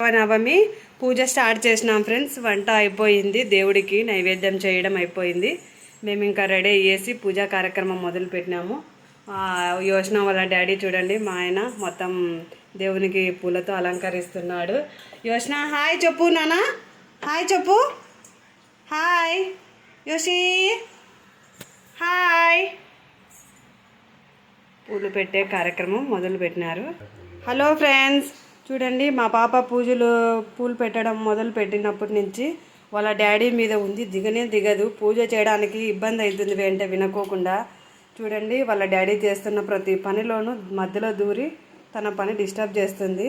నవమి పూజ start చేసినాం friends. వంట అయిపోయింది. దేవుడికి నైవేద్యం చేయడం అయిపోయింది. మేము ఇంకా రెడీ అయ్యేసి పూజా కార్యక్రమం మొదలు పెట్టినాము. యోచన వాళ్ళ డాడీ చూడండి మా ఆయన మొత్తం దేవునికి పూలతో అలంకరిస్తున్నాడు. యోచన హాయ్ చెప్పు నానా. హాయ్ చెప్పు. హాయ్. యోషి. హాయ్. పూలు పెట్టే కార్యక్రమం మొదలు పెట్టినారు. Hello friends. చూడండి మా పాప పూజలు పూలు పెట్టడం మొదలు పెట్టినప్పటి నుంచి వాళ్ళ డాడీ మీద ఉంది దిగనే దిగదు. పూజ చేయడానికి ఇబ్బంది అవుతుంది వెంట వినకోకుండా. చూడండి వాళ్ళ డాడీ చేస్తున్న ప్రతి పనిలోనూ మధ్యలో దూరి తన పని డిస్టర్బ్ చేస్తుంది.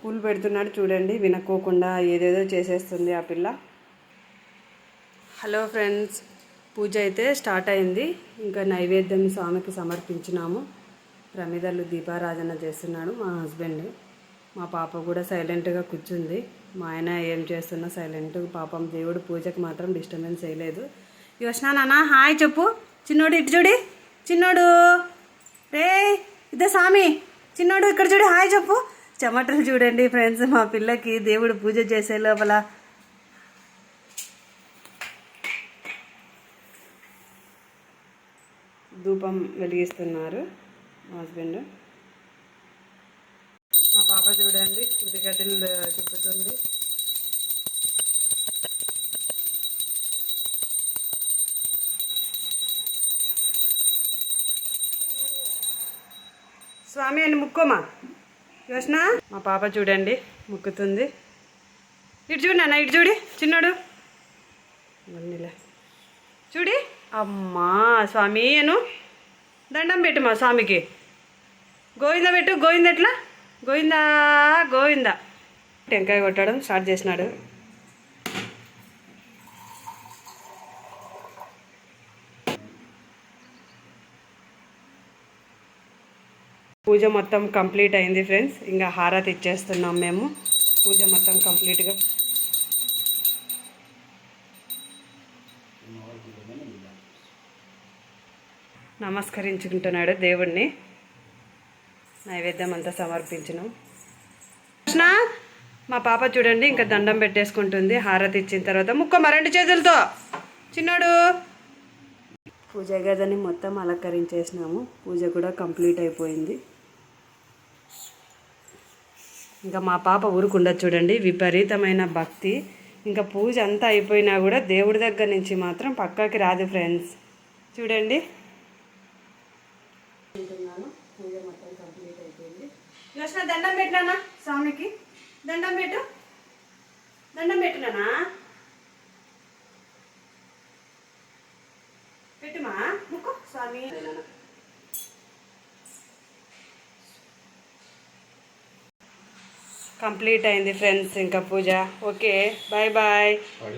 పూలు పెడుతున్నాడు చూడండి వినకోకుండా ఏదేదో చేసేస్తుంది ఆ పిల్ల. హలో ఫ్రెండ్స్ పూజ అయితే స్టార్ట్ అయింది. ఇంకా నైవేద్యం స్వామికి సమర్పించినాము. ప్రమిదలు దీపారాధన చేస్తున్నాడు మా హస్బెండ్. మా పాప కూడా సైలెంట్గా కూర్చుంది. మా ఆయన ఏం చేస్తున్నా సైలెంట్ పాపం దేవుడు పూజకి మాత్రం డిస్టర్బెన్స్ చేయలేదు. యోష్నా నాన్న హాయ్ చెప్పు. చిన్నోడు ఇటు చూడి చిన్నోడు. రే ఇదే స్వామి చిన్నోడు ఇక్కడ చూడు హాయ్ చెప్పు. చెమటలు చూడండి ఫ్రెండ్స్ మా పిల్లకి దేవుడు పూజ చేసే లోపల. ధూపం వెలిగిస్తున్నారు మా హస్బెండ్. పాప చూడండి ఉదిగడ్డలు తిప్పుతుంది. స్వామి అని ముక్కోమా? యోచన? మా పాప చూడండి ముక్కుతుంది. ఇటు చూడు నాన్న ఇటు చూడి చిన్నాడు. చూడి. అమ్మా స్వామి అను దండం పెట్టు మా స్వామికి. గోవింద పెట్టు గోవింద ఎట్లా? గోవిందా గోవింద. టెంకాయ కొట్టడం స్టార్ట్ చేసినాడు. పూజ మొత్తం కంప్లీట్ అయింది ఫ్రెండ్స్. ఇంకా హారతి ఇచ్చేస్తున్నాం మేము. పూజ మొత్తం కంప్లీట్గా. నమస్కరించుకుంటున్నాడు దేవుణ్ణి. నైవేద్యం అంతా సమర్పించినాం. కృష్ణ మా పాప చూడండి ఇంకా దండం పెట్టేసుకుంటుంది హారతి ఇచ్చిన తర్వాత ముక్క రెండు చేతులతో. చిన్నోడు. పూజ గదని మొత్తం అలంకరించేసినాము. పూజ కూడా కంప్లీట్ అయిపోయింది. ఇంకా మా పాప ఊరుకుండదు చూడండి విపరీతమైన భక్తి. ఇంకా పూజ అంతా అయిపోయినా కూడా దేవుడి దగ్గర నుంచి మాత్రం పక్కకి రాదు ఫ్రెండ్స్. చూడండి పూజ మొత్తం కంప్లీట్ అయిపోయింది యోచన దండం పెట్టినానా స్వామికి. దండం పెట్టు. దండం పెట్టినానా పెట్టుమా? ముక్కు. స్వామి. కంప్లీట్ అయింది ఫ్రెండ్స్ ఇంకా పూజ. Okay bye bye.